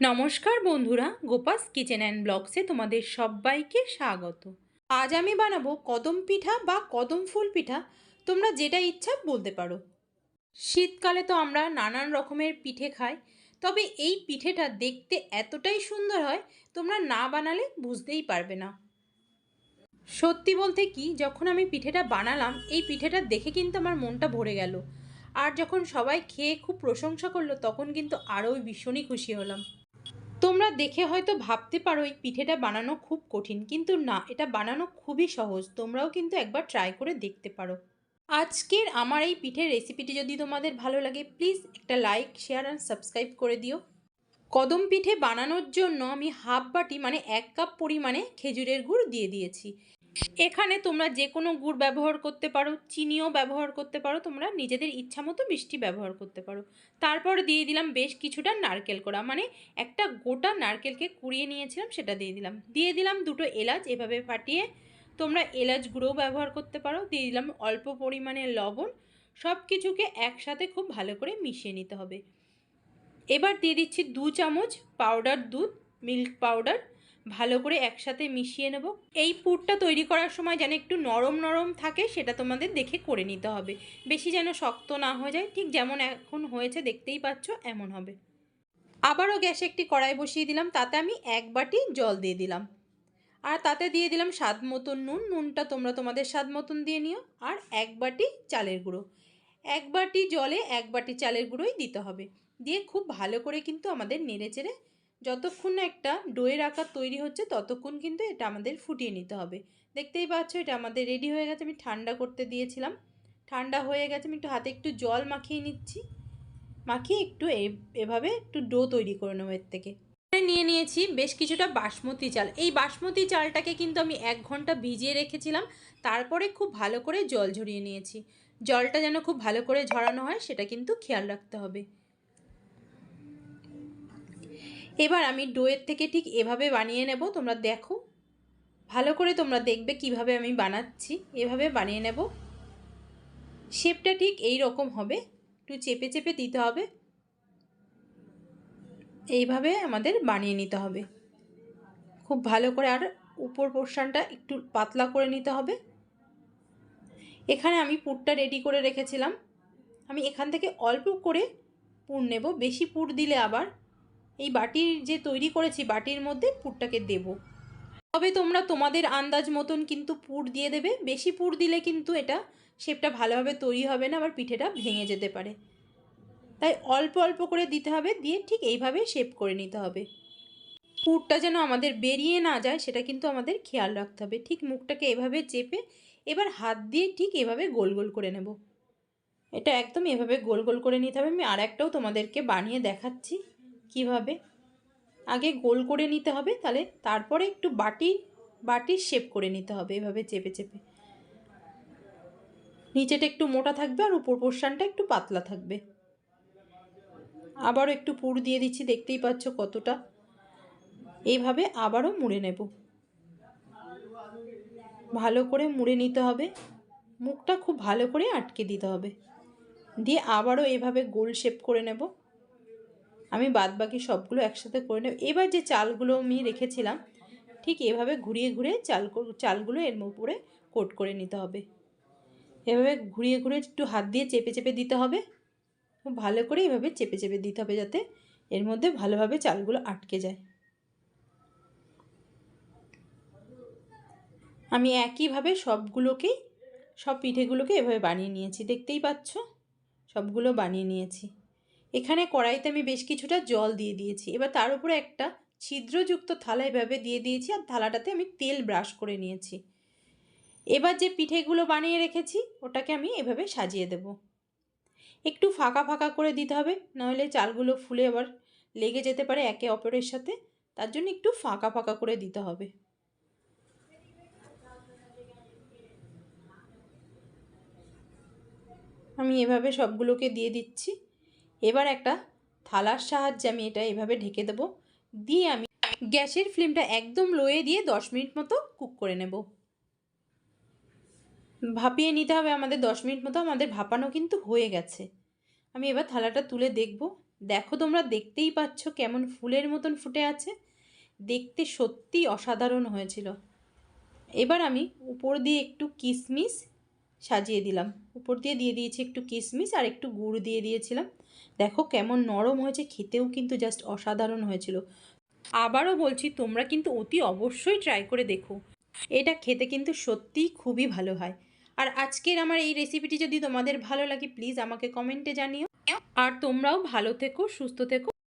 নমস্কার বন্ধুরা, গোপাস kitchen and ব্লগসে তোমাদের সবাইকে স্বাগত। আজ আমি বানাবো কদম পিঠা বা কদম ফুল পিঠা, তোমরা যেটা ইচ্ছা বলতে পারো। শীতকালে তো আমরা নানান রকমের পিঠে খাই, তবে এই পিঠেটা দেখতে এতটাই সুন্দর হয়, তোমরা না বানালে বুঝতেই পারবে না। সত্যি বলতে কি, যখন আমি পিঠেটা বানালাম, এই পিঠেটা দেখে কিন্তু আমার মনটা ভরে গেল। আর যখন সবাই খেয়ে খুব প্রশংসা করল, তখন কিন্তু আরও ভীষণই খুশি হলাম। তোমরা দেখে হয়তো ভাবতে পারো, এই পিঠেটা বানানো খুব কঠিন, কিন্তু না, এটা বানানো খুবই সহজ। তোমরাও কিন্তু একবার ট্রাই করে দেখতে পারো। আজকের আমার এই পিঠের রেসিপিটি যদি তোমাদের ভালো লাগে প্লিজ একটা লাইক শেয়ার অ্যান্ড সাবস্ক্রাইব করে দিও। কদম পিঠে বানানোর জন্য আমি হাফ বাটি মানে এক কাপ পরিমাণে খেজুরের গুড় দিয়ে দিয়েছি। এখানে তোমরা যে কোনো গুড় ব্যবহার করতে পারো, চিনিও ব্যবহার করতে পারো, তোমরা নিজেদের ইচ্ছা মতো মিষ্টি ব্যবহার করতে পারো। তারপর দিয়ে দিলাম বেশ কিছুটা নারকেল কোড়া মানে একটা গোটা নারকেলকে কুড়িয়ে নিয়েছিলাম, সেটা দিয়ে দিলাম। দিয়ে দিলাম দুটো এলাচ, এভাবে ফাটিয়ে তোমরা এলাচ গুঁড়োও ব্যবহার করতে পারো। দিয়ে দিলাম অল্প পরিমাণে লবণ সব কিছুকে একসাথে খুব ভালো করে মিশিয়ে নিতে হবে। এবার দিয়ে দিচ্ছি দু চামচ পাউডার দুধ, মিল্ক পাউডার ভালো করে একসাথে মিশিয়ে নেব। এই পুরটা তৈরি করার সময় যেন একটু নরম নরম থাকে, সেটা তোমাদের দেখে করে নিতে হবে। বেশি যেন শক্ত না হয়ে যায়, ঠিক যেমন এখন হয়েছে, দেখতেই পাচ্ছ, এমন হবে। আবারও গ্যাসে একটি কড়াই বসিয়ে দিলাম, তাতে আমি এক বাটি জল দিয়ে দিলাম। আর তাতে দিয়ে দিলাম স্বাদ মতন নুন, নুনটা তোমরা তোমাদের স্বাদ মতন দিয়ে নিও। আর এক বাটি চালের গুঁড়ো। এক বাটি জলে এক বাটি চালের গুঁড়োই দিতে হবে। দিয়ে খুব ভালো করে কিন্তু আমাদের নেড়ে চেড়ে যতক্ষণ না একটা ডোয়ের আকার তৈরি হচ্ছে, ততক্ষণ কিন্তু এটা আমাদের ফুটিয়ে নিতে হবে। দেখতেই পাচ্ছ এটা আমাদের রেডি হয়ে গেছে, আমি ঠান্ডা করতে দিয়েছিলাম। ঠান্ডা হয়ে গেছে, আমি একটু হাতে একটু জল মাখিয়ে নিচ্ছি। মাখিয়ে একটু এভাবে একটু ডো তৈরি করে নেব এর থেকে। নিয়ে নিয়েছি বেশ কিছুটা বাসমতি চাল। এই বাসমতি চালটাকে কিন্তু আমি এক ঘণ্টা ভিজিয়ে রেখেছিলাম, তারপরে খুব ভালো করে জল ঝরিয়ে নিয়েছি। জলটা যেন খুব ভালো করে ঝরানো হয়, সেটা কিন্তু খেয়াল রাখতে হবে। এবার আমি ডোয়ের থেকে ঠিক এভাবে বানিয়ে নেব, তোমরা দেখো। ভালো করে তোমরা দেখবে কীভাবে আমি বানাচ্ছি, এভাবে বানিয়ে নেব। শেপটা ঠিক এই রকম হবে, একটু চেপে চেপে দিতে হবে। এইভাবে আমাদের বানিয়ে নিতে হবে। খুব ভালো করে আর উপর পোর্শনটা একটু পাতলা করে নিতে হবে। এখানে আমি পুরটা রেডি করে রেখেছিলাম। আমি এখান থেকে অল্প করে পুর নেব, বেশি পুর দিলে আবার এই বাটির যে তৈরি করেছি, বাটির মধ্যে পুরটাকে দেব। তবে তোমরা তোমাদের আন্দাজ মতন কিন্তু পুর দিয়ে দেবে। বেশি পুর দিলে কিন্তু এটা শেপটা ভালোভাবে তৈরি হবে না, আবার পিঠেটা ভেঙে যেতে পারে। তাই অল্প অল্প করে দিতে হবে, দিয়ে ঠিক এইভাবে শেপ করে নিতে হবে। পুরটা যেন আমাদের বেরিয়ে না যায়, সেটা কিন্তু আমাদের খেয়াল রাখতে হবে। ঠিক মুখটাকে এভাবে চেপে এবার হাত দিয়ে ঠিক এভাবে গোল গোল করে নেব। এটা একদম এভাবে গোল গোল করে নিতে হবে। আমি আর একটাও তোমাদেরকে বানিয়ে দেখাচ্ছি। কীভাবে? আগে গোল করে নিতে হবে, তাহলে তারপরে একটু বাটি বাটির শেপ করে নিতে হবে এভাবে চেপে চেপে। নিচেটা একটু মোটা থাকবে আর উপর পোর্শানটা একটু পাতলা থাকবে। আবারও একটু পুর দিয়ে দিচ্ছি, দেখতেই পাচ্ছ কতটা। এইভাবে আবারও মুড়ে নেব। ভালো করে মুড়ে নিতে হবে। মুখটা খুব ভালো করে আটকে দিতে হবে। দিয়ে আবারও এভাবে গোল শেপ করে নেব। আমি বাদ বাকি সবগুলো একসাথে করে নেব। এবার যে চালগুলো আমি রেখেছিলাম, ঠিক এভাবে ঘুরিয়ে ঘুরিয়ে চাল চালগুলো এর উপরে কোট করে নিতে হবে। এভাবে ঘুরিয়ে ঘুরিয়ে একটু হাত দিয়ে চেপে চেপে দিতে হবে। ভালো করে এভাবে চেপে চেপে দিতে হবে যাতে এর মধ্যে ভালোভাবে চালগুলো আটকে যায়। আমি একইভাবে সবগুলোকেই সব পিঠেগুলোকে এভাবে বানিয়ে নিয়েছি। দেখতেই পাচ্ছ? সবগুলো বানিয়ে নিয়েছি। এখানে কড়াইতে আমি বেশ কিছুটা জল দিয়ে দিয়েছি। এবার তার উপরে একটা ছিদ্রযুক্ত থালা এভাবে দিয়ে দিয়েছি আর থালাটাতে আমি তেল ব্রাশ করে নিয়েছি। এবার যে পিঠেগুলো বানিয়ে রেখেছি, ওটাকে আমি এভাবে সাজিয়ে দেব। একটু ফাঁকা ফাঁকা করে দিতে হবে নাহলে চালগুলো ফুলে আবার লেগে যেতে পারে একে অপরের সাথে। তার জন্য একটু ফাঁকা ফাঁকা করে দিতে হবে। আমি এভাবে সবগুলোকে দিয়ে দিচ্ছি। এবার একটা থালার সাহায্যে আমি এটা এভাবে ঢেকে দেবো। দিয়ে আমি গ্যাসের ফ্লেমটা একদম লোয়ে দিয়ে দশ মিনিট মতো কুক করে নেব। ভাপিয়ে নিতে হবে আমাদের দশ মিনিট মতো, আমাদের ভাপানো কিন্তু হয়ে গেছে। আমি এবার থালাটা তুলে দেখব। দেখো তোমরা, দেখতেই পাচ্ছ কেমন ফুলের মতন ফুটে আছে। দেখতে সত্যিই অসাধারণ হয়েছিল। এবার আমি উপর দিয়ে একটু কিশমিশ সাজিয়ে দিলাম। উপর দিয়ে দিয়ে দিয়েছি একটু কিশমিশ আর একটু গুড় দিয়ে দিয়েছিলাম। দেখো কেমন নরম হয়েছে, খেতেও কিন্তু জাস্ট অসাধারণ হয়েছিল। আবারও বলছি, তোমরা কিন্তু অতি অবশ্যই ট্রাই করে দেখো। এটা খেতে কিন্তু সত্যিই খুবই ভালো হয়। আর আজকের আমার এই রেসিপিটি যদি তোমাদের ভালো লাগে প্লিজ আমাকে কমেন্টে জানিও। আর তোমরাও ভালো থেকো, সুস্থ থেকো।